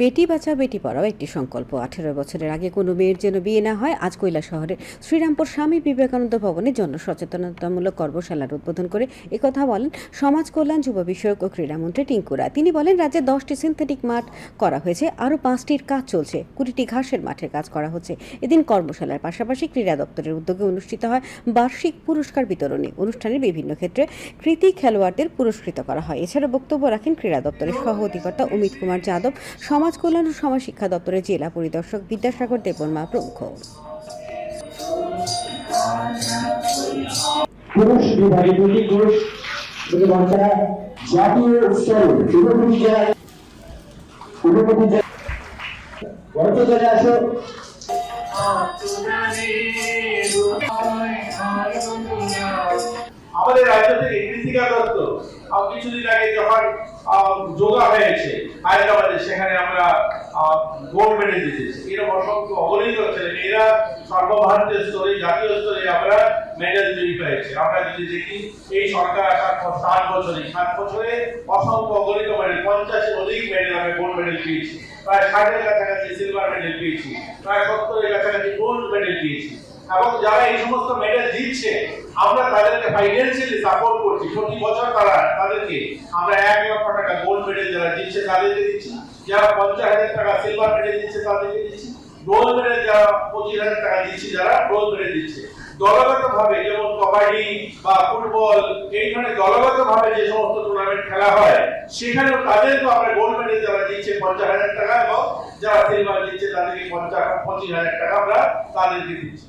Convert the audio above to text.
বেটি বাঁচাও বেটি পড়াও একটি সংকল্প। আঠেরো বছরের আগে কোনো মেয়ের যেন বিয়ে না হয়, আজ কৈলা শহরের শ্রীরামপুর স্বামী বিবেকানন্দ ভবনে জন্য সচেতনতামূলক কর্মশালার উদ্বোধন করে একথা বলেন সমাজ কল্যাণ, যুব বিষয়ক ও ক্রীড়ামন্ত্রী টিঙ্কুরা। তিনি বলেন, রাজ্যে দশটি সিনথেটিক মাঠ করা হয়েছে, আরও পাঁচটির কাজ চলছে, কুড়িটি ঘাসের মাঠের কাজ করা হচ্ছে। এদিন কর্মশালার পাশাপাশি ক্রীড়া দপ্তরের উদ্যোগে অনুষ্ঠিত হয় বার্ষিক পুরস্কার বিতরণী। অনুষ্ঠানের বিভিন্ন ক্ষেত্রে কৃতি খেলোয়াড়দের পুরস্কৃত করা হয়। এছাড়া বক্তব্য রাখেন ক্রীড়া দপ্তরের সহ অধিকর্তা অমিত কুমার যাদব, সমাজ কল্যাণ ও সমাজ শিক্ষা দপ্তরের জেলা পরিদর্শক বিদ্যাসাগর দেববর্মা প্রমুখ। পুরুষ বিভাগে দুটি পুরুষ দুটি বাচ্চারা জাতীয় স্তরে ঊনকোটি জেলায় ঊনকোটি জেলা বড় চলে আসো। আমাদের রাজ্য থেকে কৃতিকা দত্ত কিছুদিন আগে যখন যোগা হয়েছে, হায়দ্রাবাদে, সেখানে আমরা গোল্ড মেডেল জিতেছি। এরকম অসংখ্য অগণিত ছেলেমেয়েরা সর্বভারতীয় স্তরে, জাতীয় স্তরে আমরা মেডেল জয়ী হয়েছে আমরা যদি দেখি, এই সরকার আসার পর সাত বছরে সাত বছরে অসংখ্য অগণিত মেডেল পঞ্চাশের অধিক মেডেল আমরা গোল্ড মেডেল পেয়েছি। প্রায় ষাটের কাছাকাছি সিলভার মেডেল পেয়েছি। প্রায় সত্তরের কাছাকাছি গোল্ড মেডেল পেয়েছি। এবং যারা এই সমস্ত মেডেল দিচ্ছে আমরা তাদেরকে ফাইন্যান্সিয়ালি সাপোর্ট করছি। প্রতি বছর তারা, তাদেরকে আমরা এক লক্ষ টাকা গোল্ড মেডেল যারা দিচ্ছে তাদেরকে দিচ্ছি। যারা পঞ্চাশ হাজার টাকা সিলভার মেডেল দিচ্ছে, তাদেরকে দিচ্ছি। গোল্ড মেডেল যারা পঁচিশ হাজার টাকা দিচ্ছি, যারা গোল্ড মেডেল দিচ্ছে। দলগত ভাবে যেমন কবাডি বা ফুটবল, এই ধরনের দলগত ভাবে যে সমস্ত টুর্নামেন্ট খেলা হয়, সেখানেও তাদেরকেও আমরা গোল্ড মেডেল যারা দিচ্ছে, পঞ্চাশ হাজার টাকা এবং যারা সিলভার দিচ্ছে, তাদেরকে পঞ্চাশ, পঁচিশ হাজার টাকা আমরা তাদেরকে দিচ্ছি।